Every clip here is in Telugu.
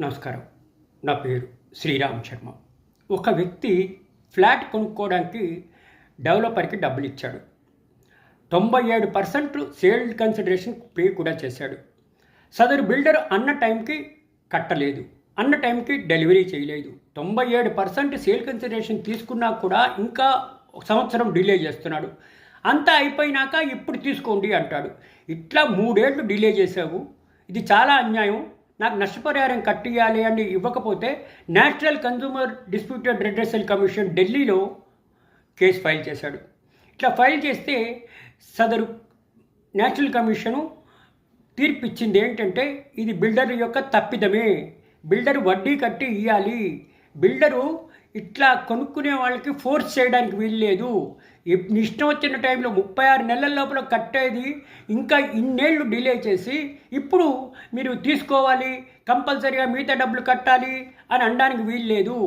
నమస్కారం. నా పేరు శ్రీరామ్ శర్మ. ఒక వ్యక్తి ఫ్లాట్ కొనుక్కోవడానికి డెవలపర్కి డబ్బులు ఇచ్చాడు తొంభై ఏడు పర్సెంట్ సేల్ కన్సిడరేషన్ పే కూడా చేశాడు. సదరు బిల్డర్ అన్న టైంకి కట్టలేదు. అన్న టైంకి డెలివరీ చేయలేదు. తొంభై ఏడు పర్సెంట్ సేల్ కన్సిడరేషన్ తీసుకున్నా కూడా ఇంకా ఒక సంవత్సరం డిలే చేస్తున్నాడు. అంతా అయిపోయినాక ఇప్పుడు తీసుకోండి అంటాడు. ఇట్లా మూడేళ్ళు డిలే చేసావు ఇది చాలా అన్యాయం. నాకు నష్టపరిహారం కట్టియాలి అని ఇవ్వకపోతే national consumer disputed redressal commission ఢిల్లీలో కేసు ఫైల్ చేశాడు. ఇట్లా ఫైల్ చేస్తే సదరు నేషనల్ కమిషను తీర్పు ఇచ్చింది ఏంటంటే ఇది బిల్డర్ యొక్క తప్పిదమే. బిల్డర్ వడ్డీ కట్టి ఇవ్వాలి బిల్డరు ఇట్లా కొనుక్కునే వాళ్ళకి ఫోర్స్ చేయడానికి వీల్లేదు. ఇష్టం వచ్చిన టైంలో ముప్పై ఆరు నెలల లోపల కట్టేది ఇంకా ఇన్నేళ్ళు డిలే చేసి ఇప్పుడు మీరు తీసుకోవాలి కంపల్సరీగా మిగతా డబ్బులు కట్టాలి అని అనడానికి వీల్లేదు.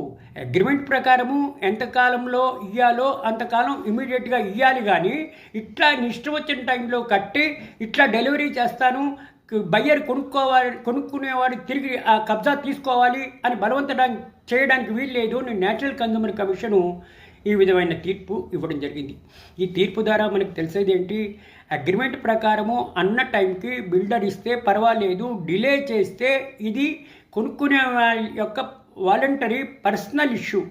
అగ్రిమెంట్ ప్రకారము ఎంతకాలంలో ఇయ్యాలో అంతకాలం ఇమీడియట్గా ఇవ్వాలి కానీ ఇట్లా ఇష్టం వచ్చిన టైంలో కట్టి ఇట్లా డెలివరీ చేస్తాను బయ్యర్ కొనుక్కోవాలి కొనుక్కునేవాడు తిరిగి ఆ కబ్జా తీసుకోవాలి అని బలవంతడానికి చేయడానికి వీల్లేదు నేను నేషనల్ కన్జ్యూమర్ కమిషను ఈ విధమైన తీర్పు ఇవ్వడం జరిగింది. ఈ తీర్పు ద్వారా మనకు తెలిసేది ఏంటి? అగ్రిమెంట్ ప్రకారము అన్న టైంకి బిల్డర్ ఇస్తే పర్వాలేదు డిలే చేస్తే ఇది కొనుక్కునే యొక్క వాలంటరీ పర్సనల్ ఇష్యూ.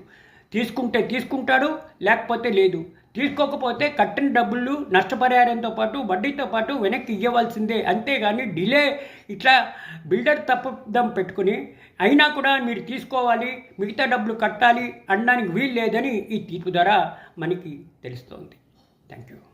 తీసుకుంటే తీసుకుంటాడు లేకపోతే లేదు. తీసుకోకపోతే కట్టిన డబ్బులు నష్టపరిహారంతో పాటు వడ్డీతో పాటు వెనక్కి ఇవ్వవలసిందే అంతేగాని డిలే ఇట్లా బిల్డర్ తప్పుదం పెట్టుకుని అయినా కూడా మీరు తీసుకోవాలి మిగతా డబ్బులు కట్టాలి అనడానికి వీలు లేదని ఈ తీర్పు ద్వారా మనకి తెలుస్తోంది. Thank you